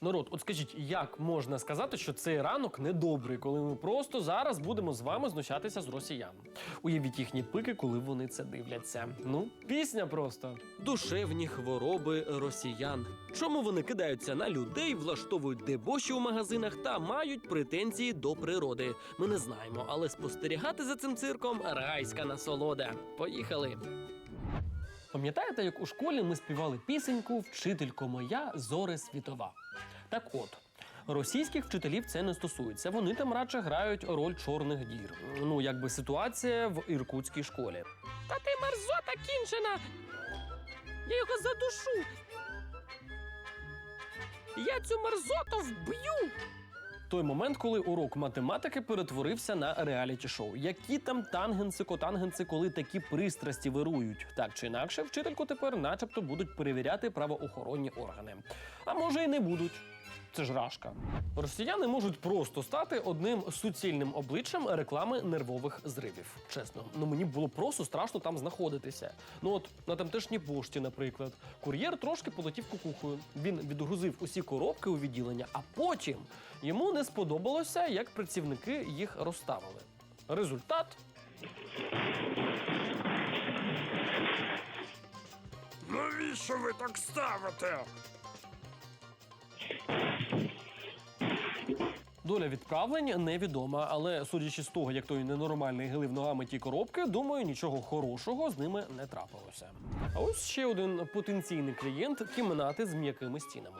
Народ, от скажіть, як можна сказати, що цей ранок недобрий, коли ми просто зараз будемо з вами знущатися з росіян? Уявіть їхні пики, коли вони це дивляться. Ну, пісня просто. Душевні хвороби росіян. Чому вони кидаються на людей, влаштовують дебоші у магазинах та мають претензії до природи? Ми не знаємо, але спостерігати за цим цирком райська насолода. Поїхали. Пам'ятаєте, як у школі ми співали пісеньку Вчителько моя зоре світова? Так от. Російських вчителів це не стосується. Вони там радше грають роль чорних дір. Ну, якби ситуація в іркутській школі. Та ти мерзота кінчена! Я його задушу! Я цю мерзоту вб'ю! Той момент, коли урок математики перетворився на реаліті-шоу. Які там тангенси, котангенси, коли такі пристрасті вирують. Так чи інакше, вчительку тепер, начебто, будуть перевіряти правоохоронні органи. А може, й не будуть. Це ж рашка. Росіяни можуть просто стати одним суцільним обличчям реклами нервових зривів. Чесно, ну мені було просто страшно там знаходитися. Ну от на тамтешній пошті, наприклад, кур'єр трошки полетів кукухою. Він відгрузив усі коробки у відділення, а потім йому не сподобалося, як працівники їх розставили. Результат Навіщо ви так ставите? Доля відправлень невідома, але судячи з того, як той ненормальний гилив ногами ті коробки, думаю, нічого хорошого з ними не трапилося. А ось ще один потенційний клієнт кімнати з м'якими стінами.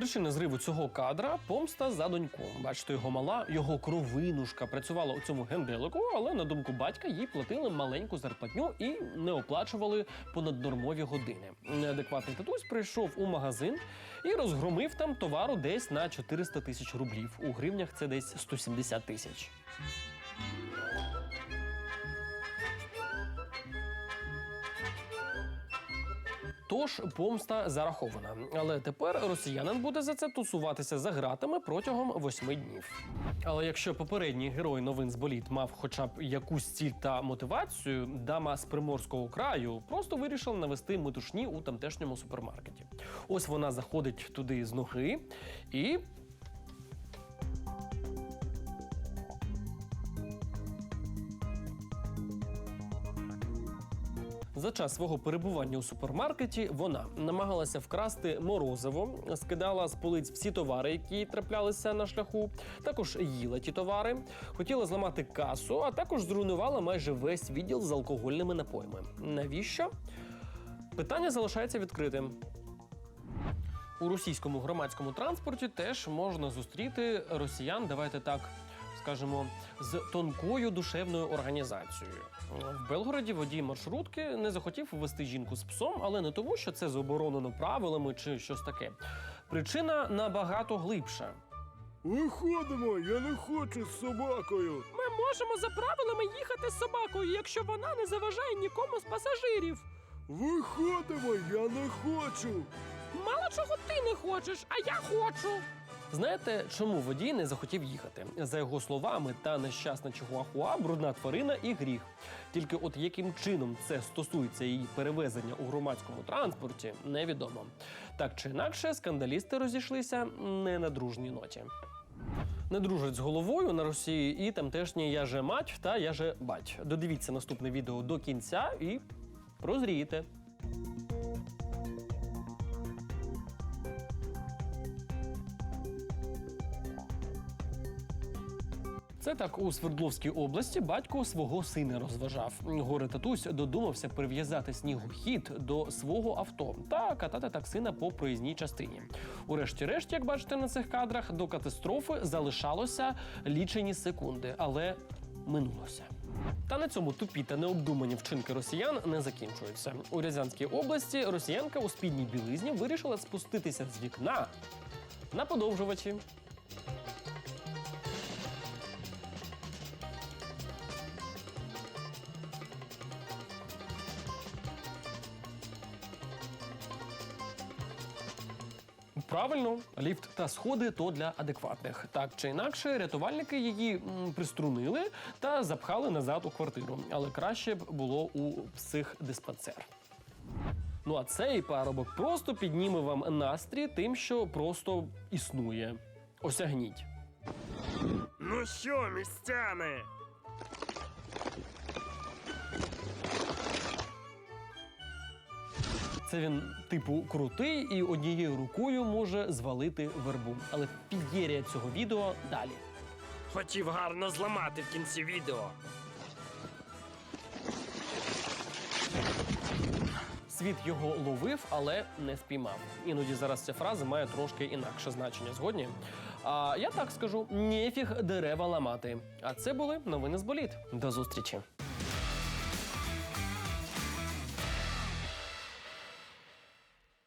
Причина зриву цього кадра помста за доньку. Бачите, його мала, його кровинушка працювала у цьому генделику, але на думку батька їй платили маленьку зарплатню і не оплачували понаднормові години. Неадекватний татусь прийшов у магазин і розгромив там товару десь на 400 тисяч рублів. У гривнях це десь 170 тисяч. Тож помста зарахована. Але тепер росіянин буде за це тусуватися за ґратами протягом восьми днів. Але якщо попередній герой новин з боліт мав хоча б якусь ціль та мотивацію, дама з приморського краю просто вирішила навести метушні у тамтешньому супермаркеті. Ось вона заходить туди з ноги і За час свого перебування у супермаркеті вона намагалася вкрасти морозиво, скидала з полиць всі товари, які траплялися на шляху. Також їла ті товари, хотіла зламати касу, а також зруйнувала майже весь відділ з алкогольними напоями. Навіщо? Питання залишається відкритим. У російському громадському транспорті теж можна зустріти росіян, давайте так скажімо, з тонкою душевною організацією. В Белгороді водій маршрутки не захотів ввести жінку з псом, але не тому, що це заборонено правилами чи щось таке. Причина набагато глибша. Виходимо, я не хочу з собакою. Ми можемо за правилами їхати з собакою, якщо вона не заважає нікому з пасажирів. Виходимо, я не хочу. Мало чого ти не хочеш, а я хочу. Знаєте, чому водій не захотів їхати? За його словами, та нещасна чихуахуа – брудна тварина і гріх. Тільки от яким чином це стосується її перевезення у громадському транспорті, невідомо. Так чи інакше, скандалісти розійшлися не на дружній ноті. Не дружать з головою на Росії і тамтешні я же мать та я же бать. Додивіться наступне відео до кінця і прозрієте. Це так у Свердловській області батько свого сина розважав. Горе татусь додумався прив'язати снігохід до свого авто та катати так сина по проїзній частині. Урешті-решт, як бачите на цих кадрах, до катастрофи залишалося лічені секунди, але минулося. Та на цьому тупі та необдумані вчинки росіян не закінчуються. У Рязанській області росіянка у спідній білизні вирішила спуститися з вікна на подовжувачі. Правильно, ліфт та сходи то для адекватних. Так чи інакше, рятувальники її приструнили та запхали назад у квартиру. Але краще б було у психдиспансер. Ну а цей парубок просто підніме вам настрій тим, що просто існує. Осягніть. Ну що, містяни? Це він, типу, крутий і однією рукою може звалити вербу. Але підєрія цього відео далі. Хотів гарно зламати в кінці відео. Світ його ловив, але не спіймав. Іноді зараз ця фраза має трошки інакше значення. Згодні. А я так скажу: нефіг дерева ламати. А це були новини з боліт. До зустрічі.